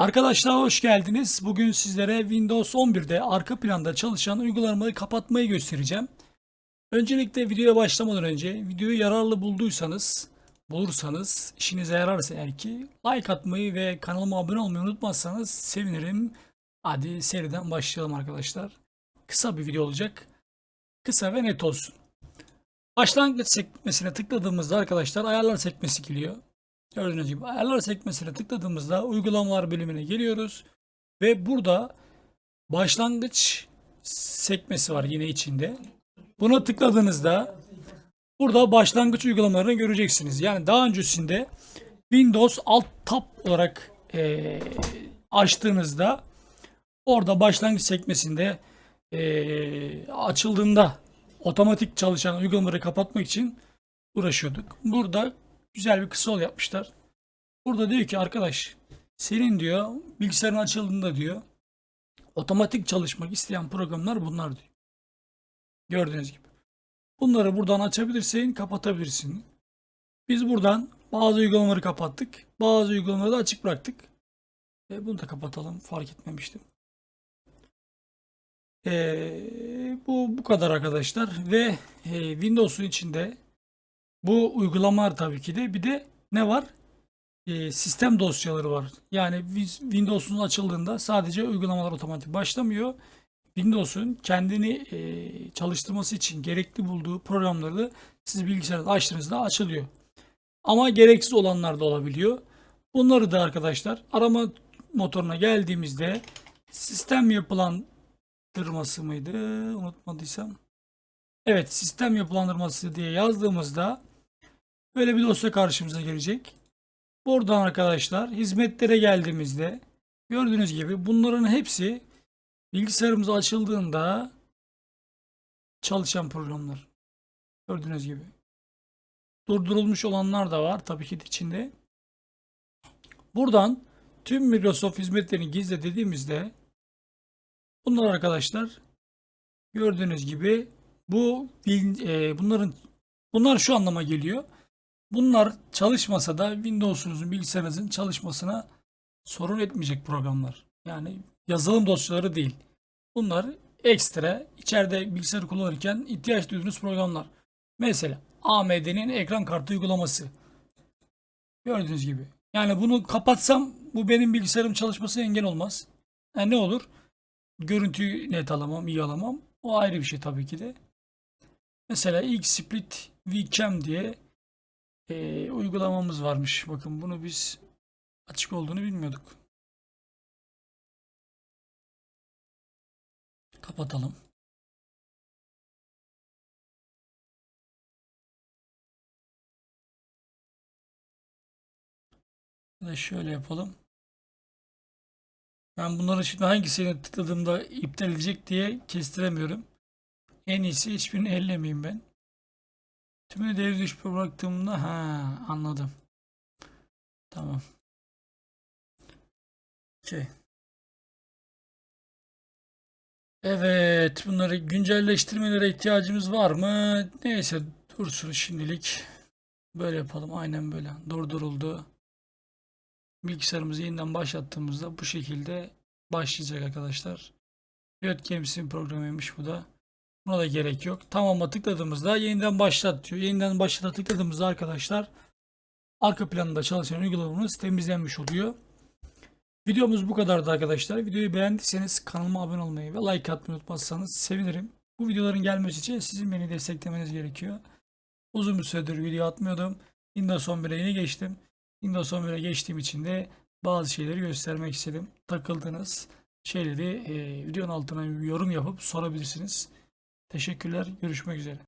Arkadaşlar hoş geldiniz. Bugün sizlere Windows 11'de arka planda çalışan uygulamaları kapatmayı göstereceğim. Öncelikle videoya başlamadan önce videoyu yararlı bulduysanız, bulursanız, işinize yararsa eğer ki like atmayı ve kanalıma abone olmayı unutmazsanız sevinirim. Hadi seriden başlayalım arkadaşlar. Kısa bir video olacak. Kısa ve net olsun. Başlangıç sekmesine tıkladığımızda arkadaşlar ayarlar sekmesi geliyor. Gördüğünüz gibi ayarlar sekmesine tıkladığımızda uygulamalar bölümüne geliyoruz. Ve burada başlangıç sekmesi var yine içinde. Buna tıkladığınızda burada başlangıç uygulamalarını göreceksiniz. Yani daha öncesinde Windows Alt Tab olarak eee, açtığınızda orada başlangıç sekmesinde eee, açıldığında otomatik çalışan uygulamaları kapatmak için uğraşıyorduk. Burada güzel bir kısa yol yapmışlar. Burada diyor ki arkadaş senin diyor bilgisayarın açıldığında diyor otomatik çalışmak isteyen programlar bunlar diyor. Gördüğünüz gibi. Bunları buradan açabilirsin, kapatabilirsin. Biz buradan bazı uygulamaları kapattık. Bazı uygulamaları da açık bıraktık. E, bunu da kapatalım. Fark etmemiştim. E, bu bu kadar arkadaşlar ve e, Windows'un içinde bu uygulamalar tabii ki de bir de ne var? Ee, sistem dosyaları var. Yani Windows'un açıldığında sadece uygulamalar otomatik başlamıyor. Windows'un kendini e, çalıştırması için gerekli bulduğu programları da siz bilgisayarda açtığınızda açılıyor. Ama gereksiz olanlar da olabiliyor. Bunları da arkadaşlar arama motoruna geldiğimizde sistem yapılandırması mıydı? Unutmadıysam. Evet sistem yapılandırması diye yazdığımızda böyle bir dosya karşımıza gelecek. Buradan arkadaşlar hizmetlere geldiğimizde gördüğünüz gibi bunların hepsi bilgisayarımız açıldığında çalışan programlar. Gördüğünüz gibi. Durdurulmuş olanlar da var tabii ki içinde. Buradan tüm Microsoft hizmetlerini gizle dediğimizde bunlar arkadaşlar gördüğünüz gibi bu e, bunların bunlar şu anlama geliyor. Bunlar çalışmasa da Windows'unuzun bilgisayarınızın çalışmasına sorun etmeyecek programlar. Yani yazılım dosyaları değil. Bunlar ekstra içeride bilgisayarı kullanırken ihtiyaç duyduğunuz programlar. Mesela AMD'nin ekran kartı uygulaması. Gördüğünüz gibi. Yani bunu kapatsam bu benim bilgisayarım çalışması engel olmaz. Yani ne olur? Görüntüyü net alamam, iyi alamam. O ayrı bir şey tabii ki de. Mesela ilk split vcam diye e, uygulamamız varmış. Bakın bunu biz açık olduğunu bilmiyorduk. Kapatalım. Da şöyle yapalım. Ben bunları şimdi hangisini tıkladığımda iptal edecek diye kestiremiyorum. En iyisi hiçbirini ellemeyeyim ben. Tümünü devre dışı bıraktığımda ha anladım. Tamam. Okey. Evet, bunları güncelleştirmelere ihtiyacımız var mı? Neyse dursun şimdilik. Böyle yapalım. Aynen böyle. Durduruldu. Bilgisayarımızı yeniden başlattığımızda bu şekilde başlayacak arkadaşlar. Riot Games'in programıymış bu da. Buna da gerek yok. Tamam'a tıkladığımızda yeniden başlat diyor. Yeniden başlata tıkladığımızda arkadaşlar arka planında çalışan uygulamamız temizlenmiş oluyor. Videomuz bu kadardı arkadaşlar. Videoyu beğendiyseniz kanalıma abone olmayı ve like atmayı unutmazsanız sevinirim. Bu videoların gelmesi için sizin beni desteklemeniz gerekiyor. Uzun bir süredir video atmıyordum. Windows 11'e yeni geçtim. Windows 11'e geçtiğim için de bazı şeyleri göstermek istedim. Takıldığınız şeyleri e, videonun altına yorum yapıp sorabilirsiniz. Teşekkürler. Görüşmek üzere.